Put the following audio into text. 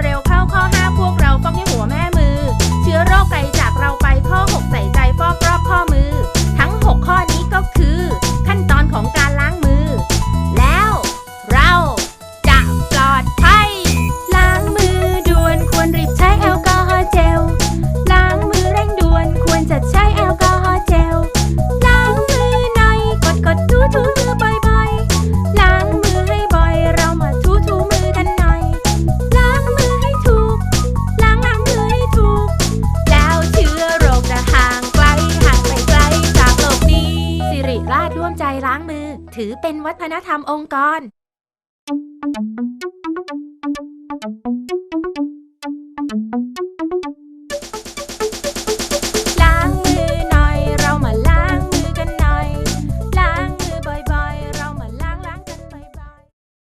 เร็วเข้าข้อห้าพวการถร่วมใจล้างมือ ถือเป็นวัฒนธรรมองค์กร